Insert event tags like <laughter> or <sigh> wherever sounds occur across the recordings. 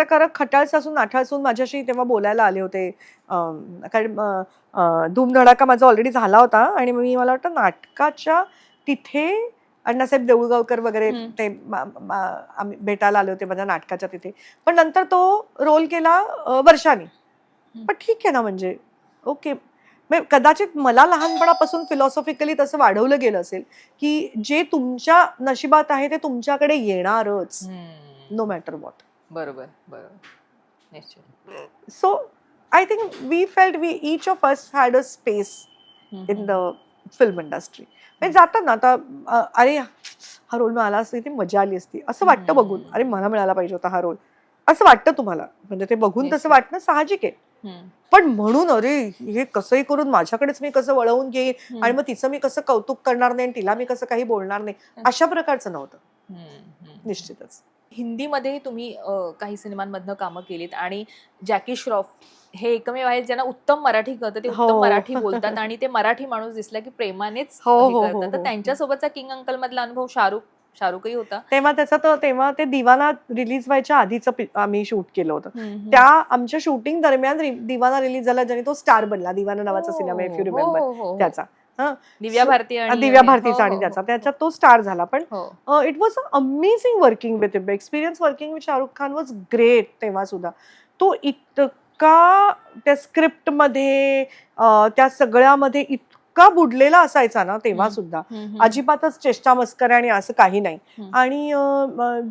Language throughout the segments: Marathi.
कारण खटाळसासून नाठाळसून माझ्याशी तेव्हा बोलायला आले होते. कारण धूमधडाका माझा ऑलरेडी झाला होता आणि मी मला वाटतं नाटकाच्या तिथे अण्णासाहेब देऊळगावकर वगैरे. ते आम्ही भेटायला आले होते माझ्या नाटकाच्या तिथे. पण नंतर तो रोल केला वर्षानी. पण ठीक आहे ना म्हणजे. ओके. कदाचित मला लहानपणापासून फिलॉसॉफिकली तसं वाढवलं गेलं असेल की जे तुमच्या नशिबात आहे ते तुमच्याकडे येणारच. नो मॅटर वॉट बरोबर बरोबर. निश्चित. So i think we felt we each of us had a space in the film industry. म्हणजे जातात ना आता अ, अरे हा रोल मिळाला असता किती मजा आली असती. असं वाटतं. बघून. अरे मला मिळाला पाहिजे होता हा रोल असं वाटतं तुम्हाला. म्हणजे ते बघून तसं. वाटणं साहजिक आहे. पण म्हणून अरे हे कसंही करून माझ्याकडेच मी कसं वळवून घेईन. आणि मग तिचं मी कसं कौतुक करणार नाही आणि तिला मी कसं काही बोलणार नाही अशा प्रकारचं नव्हतं. निश्चितच. हिंदीमध्येही तुम्ही काही सिनेमांमधनं कामं केलीत आणि जॅकी श्रॉफ हे एकमेव आहेत ज्यांना उत्तम मराठी कळतं ते उत्तम हो. मराठी बोलतात <laughs> आणि ते मराठी माणूस दिसला की प्रेमानेच हो, हे करतात. हो, तर. त्यांच्यासोबतचा किंग अंकल मधला अनुभव शाहरुख शाहरुखही होता तेव्हा त्याचा तर तेव्हा ते दिवाना रिलीज व्हायच्या आधीचं आम्ही शूट केलं होतं त्या आमच्या शूटिंग दरम्यान दिवाना रिलीज झाला ज्याने तो स्टार बनला दिवाना नावाचा सिनेमा इफ यू रिमेंबर त्याचा दिव्या भारती आणि दिव्या हो, भारतीचा आणि हो, त्याचा. हो, त्याच्यात तो स्टार झाला. पण हो. It was amazing working with experience working with Shahrukh Khan was great तेव्हा सुद्धा. तो इतका त्या स्क्रिप्टमध्ये त्या सगळ्यामध्ये इतका बुडलेला असायचा ना तेव्हा. सुद्धा. अजिबातच चेष्टा मस्करी आणि असं काही नाही. आणि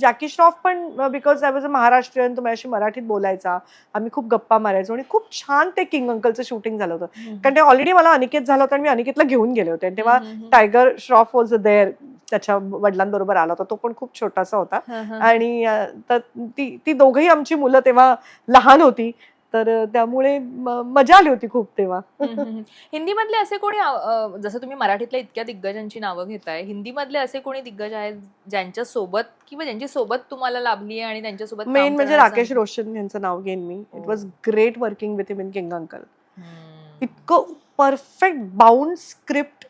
जॅकी श्रॉफ पण because I was a Maharashtrian तो माझ्याशी मराठीत बोलायचा आम्ही खूप गप्पा मारायचो आणि खूप छान ते किंग अंकलचं शूटिंग झालं होतं. कारण ते ऑलरेडी मला अनिकेत झालं होतं आणि मी अनिकेतला घेऊन गेले होते तेव्हा टायगर श्रॉफ वॉज देअर त्याच्या वडिलांबरोबर आला होता तो पण खूप छोटासा होता. आणि ती ती दोघही आमची मुलं तेव्हा लहान होती तर त्यामुळे मजा आली होती खूप तेव्हा. हिंदीमधले असे कोणी जसं तुम्ही मराठीतल्या इतक्या दिग्गजांची नावं घेताय हिंदीमधले असे कोणी दिग्गज आहेत ज्यांच्या सोबत किंवा ज्यांची सोबत तुम्हाला लाभली आहे आणि त्यांच्यासोबत मेन म्हणजे राकेश रोशन यांचं नाव घेईन मी it. Was great working with him in King Uncle. इतकं perfect bound script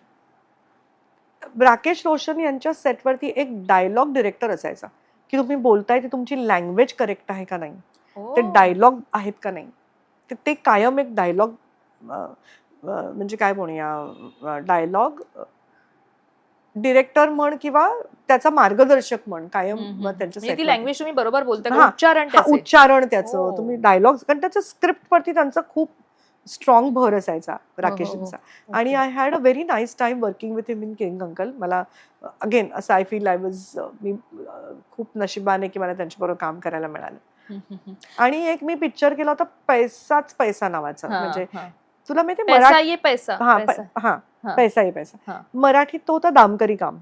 Rakesh Roshan यांच्या सेटवरती एक डायलॉग डिरेक्टर असायचा की तुम्ही बोलताय ते तुमची लँग्वेज करेक्ट आहे का नाही ते. डायलॉग आहेत का नाही ते ते कायम एक डायलॉग म्हणजे काय म्हणूया डायलॉग डिरेक्टर म्हण किंवा त्याचा मार्गदर्शक म्हण कायम. त्यांच्या म्हणजे लँग्वेज तुम्ही बरोबर बोलताय हा, का? उच्चारण हा, त्याचे. उच्चारण त्याचं हो. तुम्ही डायलॉग कारण त्याच्या स्क्रिप्ट वरती त्यांचा खूप स्ट्रॉंग भर असायचा हो, राकेशांचा. आणि I had a very nice time working with him in King Uncle मला अगेन असं आय फील आय वॉज मी खूप नशिबाने की मला त्यांच्याबरोबर काम करायला मिळालं. आणि एक मी पिक्चर केला होता पैसाच पैसा नावाचा म्हणजे. तुला माहिती मराठी ये पैसा हा हा. पैसा ही पैसा. मराठीत तो होता दामकरी काम.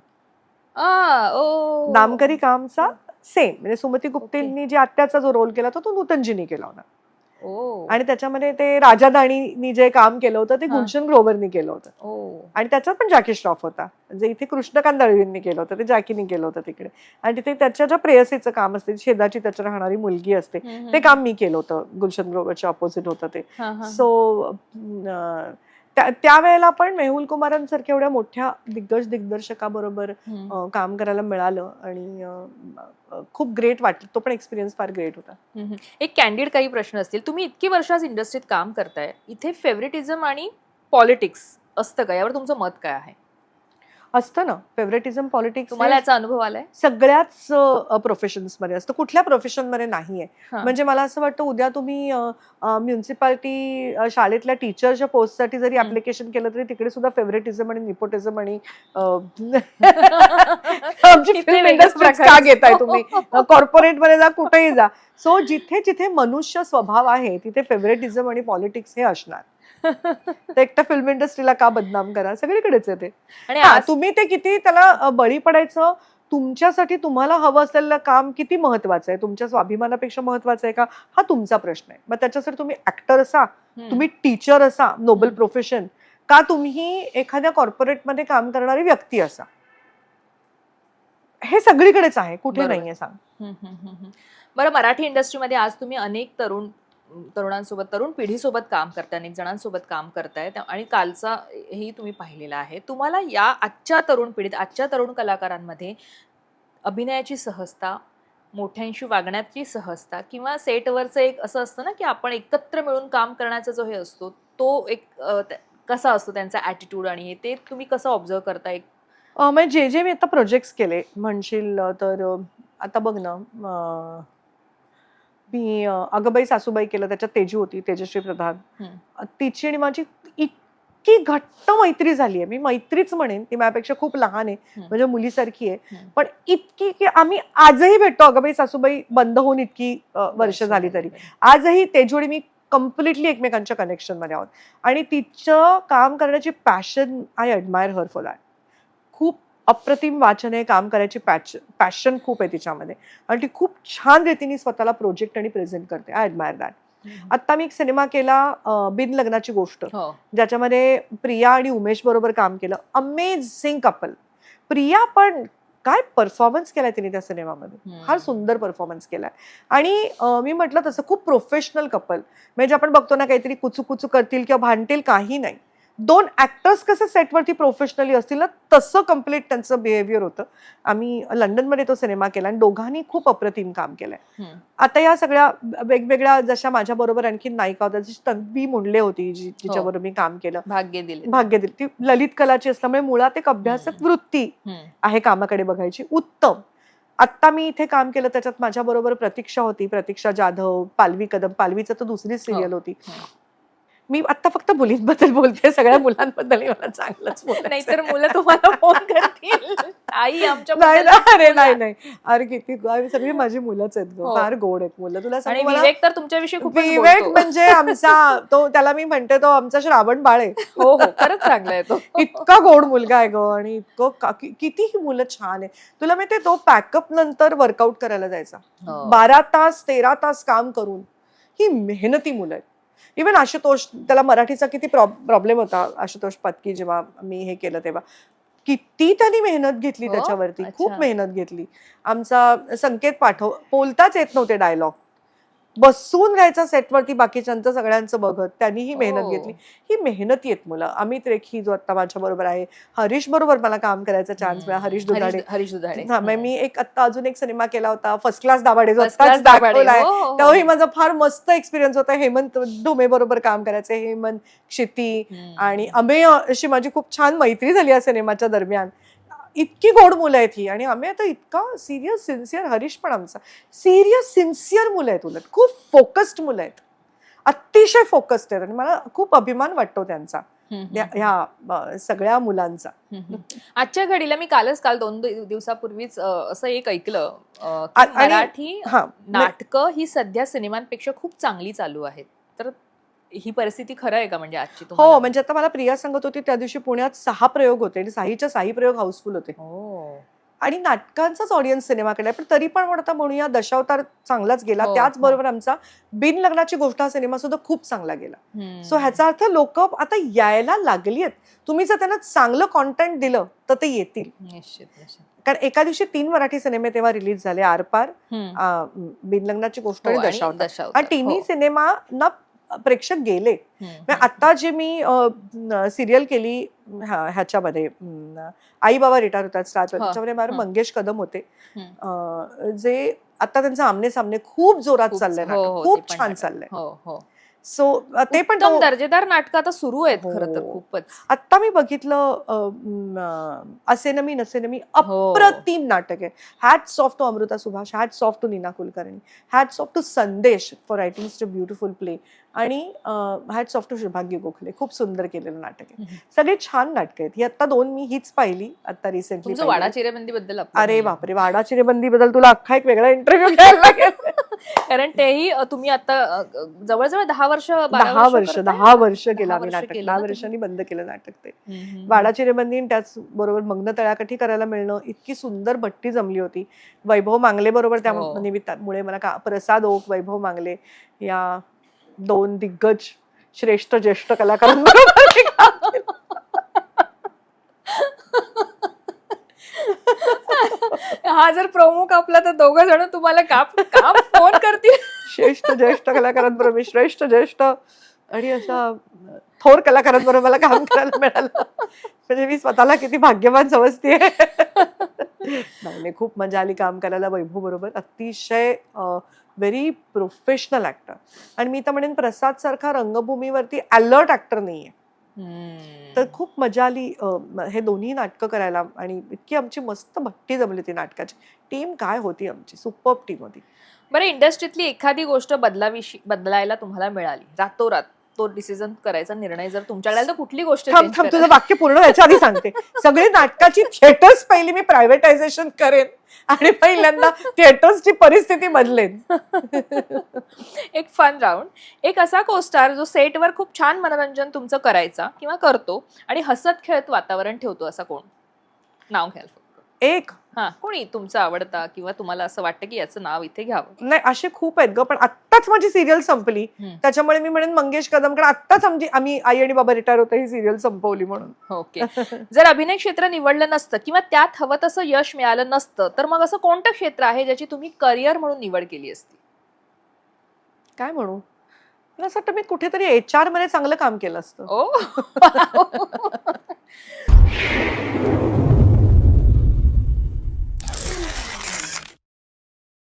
दामकरी कामचा सेम म्हणजे सुमती गुप्तेंनी जे आत्याचा जो रोल केला होता तो नूतनजीनी केला होता. आणि त्याच्यामध्ये ते राजा दाणीनी जे काम केलं होतं ते. गुलशन ग्रोवरनी केलं होतं. आणि त्याच्यात पण जॅकी श्रॉफ होता. जे इथे कृष्णकांत दळवींनी केलं होतं ते जॅकीनी केलं होतं तिकडे. आणि तिथे त्याच्या ज्या प्रेयसीचं काम असते शेजाची त्याच्या राहणारी मुलगी असते ते काम मी केलं होतं. गुलशन ग्रोवरच्या ऑपोजिट होतं ते. सो त्यावेळेला पण मेहुल कुमारांसारख्या एवढ्या मोठ्या दिग्गज दिग्दर्शकाबरोबर काम करायला मिळालं आणि खूप ग्रेट वाटलं. तो पण एक्सपिरियन्स फार ग्रेट होता. एक कॅन्डिड काही प्रश्न असतील. तुम्ही इतकी वर्ष आज इंडस्ट्रीत काम करताय. इथे फेवरेटिझम आणि पॉलिटिक्स असतं का? यावर तुमचं मत काय आहे? असतं ना फेवरेटिझम पॉलिटिक्स तुम्हाला याचा अनुभव आलाय सगळ्याच प्रोफेशन्समध्ये असतं कुठल्या प्रोफेशनमध्ये नाहीये. म्हणजे मला असं वाटतं उद्या तुम्ही म्युन्सिपाल्टी शाळेतल्या टीचरच्या पोस्टसाठी जरी हम्म. ऍप्लिकेशन केलं तरी तिकडे सुद्धा फेवरेटिझम आणि निपोटिझम आणि <laughs> आमची फिल्म इंडस्ट्री का घेताय. तुम्ही कॉर्पोरेटमध्ये जा कुठेही जा सो जिथे जिथे मनुष्य स्वभाव आहे तिथे फेवरेटिझम आणि पॉलिटिक्स हे असणार <laughs> तर एकट्या फिल्म इंडस्ट्रीला का बदनाम करा? सगळीकडेच आहे ते. आणि हा, आज- तुम्ही ते किती त्याला अ, बळी पडायचं? तुमच्यासाठी तुम्हाला हवं असलेलं काम किती महत्वाचं आहे? तुमच्या स्वाभिमानापेक्षा महत्वाचं आहे का? हा तुमचा प्रश्न आहे. मग त्याच्यासाठी तुम्ही ऍक्टर असा हम्म. तुम्ही टीचर असा नोबल हम्म. प्रोफेशन का तुम्ही एखाद्या कॉर्पोरेटमध्ये काम करणारी व्यक्ती असा? हे सगळीकडेच आहे. कुठे बरोबर. नाहीये सांग. हम्म, हम्म, हम्म, हम्म. बरं मराठी इंडस्ट्रीमध्ये आज तुम्ही अनेक तरुण तरुणांसोबत तरुण पिढीसोबत काम करताय अनेक जणांसोबत काम करताय. आणि कालचा हेही तुम्ही पाहिलेला आहे. तुम्हाला या आजच्या तरुण पिढीत आजच्या तरुण कलाकारांमध्ये अभिनयाची सहजता मोठ्यांशी वागण्याची सहजता किंवा सेटवरचं एक असं असतं ना की आपण एकत्र मिळून काम करण्याचा जो हे असतो तो एक कसा असतो त्यांचा ॲटिट्यूड आणि हे ते तुम्ही कसं ऑब्झर्व करता एक म्हणजे जे जे मी आता प्रोजेक्ट्स केले म्हणशील तर आता बघ ना मी अगबाई सासूबाई केलं त्याच्यात तेजू होती तेजश्री प्रधान. तिची आणि माझी इतकी घट्ट मैत्री झाली आहे. मी मैत्रीच म्हणेन ती माझ्यापेक्षा खूप लहान आहे. म्हणजे मुलीसारखी आहे. पण इतकी की आम्ही आजही भेटतो. अगबाई सासूबाई बंद होऊन इतकी वर्ष झाली तरी. आजही तेजू आणि मी कम्प्लिटली एकमेकांच्या कनेक्शनमध्ये आहोत. आणि तिचं काम करण्याची passion I admire her for that खूप अप्रतिम वाचन आहे काम करायची पॅच पॅशन खूप आहे तिच्यामध्ये. आणि ती खूप छान रीतीने स्वतःला प्रोजेक्ट आणि प्रेझेंट करते. आय अडमायर दॅट आत्ता मी एक सिनेमा केला बिन लग्नाची गोष्ट. हो. ज्याच्यामध्ये प्रिया आणि उमेश बरोबर काम केलं. अमेझिंग कपल प्रिया पण काय परफॉर्मन्स केलाय तिने त्या सिनेमामध्ये. फार सुंदर परफॉर्मन्स केलाय. आणि मी म्हटलं तसं खूप प्रोफेशनल कपल म्हणजे आपण बघतो ना काहीतरी कुचू कुचू करतील किंवा भांडतील काही नाही. दोन ऍक्टर्स कसं सेटवरती प्रोफेशनली असतील ना तसं कंप्लीट त्यांचं बिहेवियर होतं. आम्ही लंडनमध्ये तो सिनेमा केला आणि दोघांनी खूप अप्रतिम काम केलंय. आता या सगळ्या वेगवेगळ्या जशा माझ्या बरोबर आणखी नायिका होत्या जशी तन्वी मुंडले होती जी जिच्याबरोबर मी काम केलं. भाग्य दिले. भाग्य दिली. ती ललित कलाची असल्यामुळे मुळात एक अभ्यासक. वृत्ती. आहे कामाकडे बघायची. उत्तम. आत्ता मी इथे काम केलं त्याच्यात माझ्या बरोबर प्रतीक्षा होती. प्रतीक्षा जाधव पालवी कदम. पालवीचं तर दुसरी सिरियल होती. हो. मी आता फक्त मुलींबद्दल बोलते सगळ्या मुलांबद्दल मला चांगलंच नाहीतर मुलं तुम्हाला फोन करतील. आई आमच्या नाही अरे. नाही नाही. अरे किती सगळी माझी मुलंच आहेत ग. हो. फार गोड आहेत मुलं. तुला विवेक तर तुमच्याविषयी खूप विवेक म्हणजे आमचा तो त्याला मी म्हणते तो आमचा श्रावण बाळ आहे. हो हो खरंच चांगला आहे तो. इतका गोड मुलगा आहे ग आणि इतकं का- कि- किती ही मुलं छान आहे. तुला माहितीये तो पॅकअप नंतर वर्कआउट करायला जायचा. हो. बारा तास तेरा तास काम करून ही मेहनती मुलं आहेत. इवन आशुतोष त्याला मराठीचा किती प्रॉब्लेम होता आशुतोष पत्की जेव्हा मी हे केलं तेव्हा किती त्यांनी मेहनत घेतली हो? त्याच्यावरती खूप. मेहनत घेतली आमचा संकेत पाठव बोलताच येत नव्हते डायलॉग बसून राहायचा सेटवरती बाकीच्यांचं सगळ्यांचं बघत त्यांनी ही मेहनत हो. घेतली. ही मेहनती आहेत मुलं. अमित रेखी जो आता माझ्या बरोबर आहे हरीश बरोबर मला काम करायचा चान्स मिळाला. हरीश दुधाडे. हरीश दुधाडे. मी एक आता अजून एक सिनेमा केला होता फर्स्ट क्लास दाभाडे जो. दाखवलाय हो, हो. तेव्हाही माझा फार मस्त एक्सपिरियन्स होता. हेमंत ढोमे बरोबर काम करायचं हेमंत क्षिती. आणि अमेय अशी माझी खूप छान मैत्री झाली या सिनेमाच्या दरम्यान. इतकी गोड मुलं आहेत ही. आणि आम्ही आता इतका सिरियस सिन्सिअर हरीश पण आमचा. सिरियस सिन्सिअर मुलं आहेत उलट. खूप फोकस्ड मुलं आहेत. अतिशय फोकस्ड आहेत. आणि मला खूप अभिमान वाटतो त्यांचा. ह्या सगळ्या मुलांचा. आजच्या घडीला मी कालच काल दोन दिव- दिवसापूर्वीच असं एक ऐकलं मराठी हा नाटकं ही सध्या सिनेमांपेक्षा खूप चांगली चालू आहेत. तर ही परिस्थिती खरं आहे का म्हणजे आजची? हो म्हणजे आता मला प्रिया सांगत होती त्या दिवशी पुण्यात सहा प्रयोग होते आणि साहीच्या साही प्रयोग हाऊसफुल होते हो आणि नाटकांचाच ऑडियन्स सिनेमाकडे पण तरी पण म्हणता म्हणूया दशावतार चांगलाच गेला हो, त्याचबरोबर आमचा बिन लग्नाची गोष्ट हा सिनेमा सुद्धा खूप चांगला गेला. सो ह्याचा अर्थ लोक आता यायला लागली आहेत तुम्ही जर त्यांना चांगलं कॉन्टेंट दिलं तर ते येतील कारण एका दिवशी तीन मराठी सिनेमे तेव्हा रिलीज झाले आरपार हम्म. आ, बिन लग्नाची गोष्ट हो, आणि दशावतार. हा तिन्ही हो. प्रेक्षक गेले. आता जे मी सिरियल केली ह्या- ह्याच्यामध्ये आई बाबा रिटायर होतात स्टार हा, त्याच्यामध्ये माझे हा. मंगेश कदम होते. जे आता त्यांचे आमने सामने खूप जोरात चाललंय हो, खूप छान. चाललंय. हो हो. सो ते पण दर्जेदार नाटकं आता सुरू आहेत हो. खरं तर खूपच आता मी बघितलं असे न मी नसे न मी हो. अप्रतिम नाटक आहे hats off to Amruta Subhash hats off to Neena Kulkarni hats off to Sandesh for writing a beautiful play आणि hats off to Shubhagya Gokhale खूप सुंदर केलेलं नाटक आहे. सगळे छान नाटक आहेत ही आता दोन मी हीच पाहिली आता रिसेंटली वाडा चिरेबंदी बद्दल अरे. बापरे वाडा चिरेबंदी बद्दल तुला अख्खा एक वेगळा इंटरव्ह्यू घ्यायला लागेल कारण तेही तुम्ही आता जवळजवळ दहा वर्ष दहा वर्ष? दहा वर्ष केलं आम्ही नाटक दहा? वर्षांनी बंद केलं नाटक ते वाडा चिरेबंदी त्याच बरोबर मग्न तळ्याकाठी करायला मिळणं इतकी सुंदर भट्टी जमली होती वैभव मांगले बरोबर त्या हो. निमित्तामुळे मला का प्रसाद ओक वैभव मांगले या दोन दिग्गज श्रेष्ठ ज्येष्ठ कलाकारांबरोबर मी काम केलं. हा जर प्रमुख आपला तर दोघं जण तुम्हाला काम काप फोन करतील. श्रेष्ठ ज्येष्ठ कलाकारांबरोबर मी श्रेष्ठ ज्येष्ठ आणि अशा थोर कलाकारांबरोबर मला काम करायला मिळालं. म्हणजे मी स्वतःला किती भाग्यवान समजते नाही खूप मजा आली काम करायला वैभव बरोबर. अतिशय व्हेरी प्रोफेशनल ऍक्टर आणि मी तर म्हणेन प्रसाद सारखा रंगभूमीवरती अलर्ट ऍक्टर नाहीये. तर खूप मजा आली. हे दोन्ही नाटकं करायला आणि इतकी आमची मस्त भट्टी जमली ती नाटकाची. टीम काय होती आमची? सुपर टीम होती. बरं इंडस्ट्रीतली एखादी गोष्ट बदलाविषयी बदलायला तुम्हाला मिळाली रातोरात? तो डिसिजन करायचा निर्णय जर तुमच्याकडे आला तर कुठली गोष्ट थांब change थांब कराल? तुझं वाक्य पूर्ण व्हायच्या आधी सांगते. सगळी नाटकाची थिएटर्स पहिली मी प्रायव्हेटायझेशन करेन आणि पहिल्यांदा थिएटर्सची परिस्थिती बदलेन. एक फन राऊंड एक असा कोस्टार जो सेटवर खूप छान मनोरंजन तुमचं करायचा किंवा करतो आणि हसत खेळत वातावरण ठेवतो असा कोण? नाव घ्याल फक्त. एक हा. कोणी तुमचा आवडता किंवा तुम्हाला असं वाटतं की याचं नाव इथे घ्यावं? नाही असे खूप आहेत ग पण आत्ताच माझी सिरियल संपली. हम्म. त्याच्यामुळे मी म्हणेन मंगेश कदम कारण आत्ताच आमची आम्ही आई आणि बाबा रिटायर होते ही सिरियल संपवली म्हणून. ओके. जर अभिनय क्षेत्र निवडलं नसतं किंवा त्यात हवं तसं यश मिळालं नसतं तर मग असं कोणतं क्षेत्र आहे ज्याची तुम्ही करिअर म्हणून निवड केली असती? काय म्हणू? मला असं वाटतं मी कुठेतरी एच आरमध्ये चांगलं काम केलं असतं. ओ. <laughs>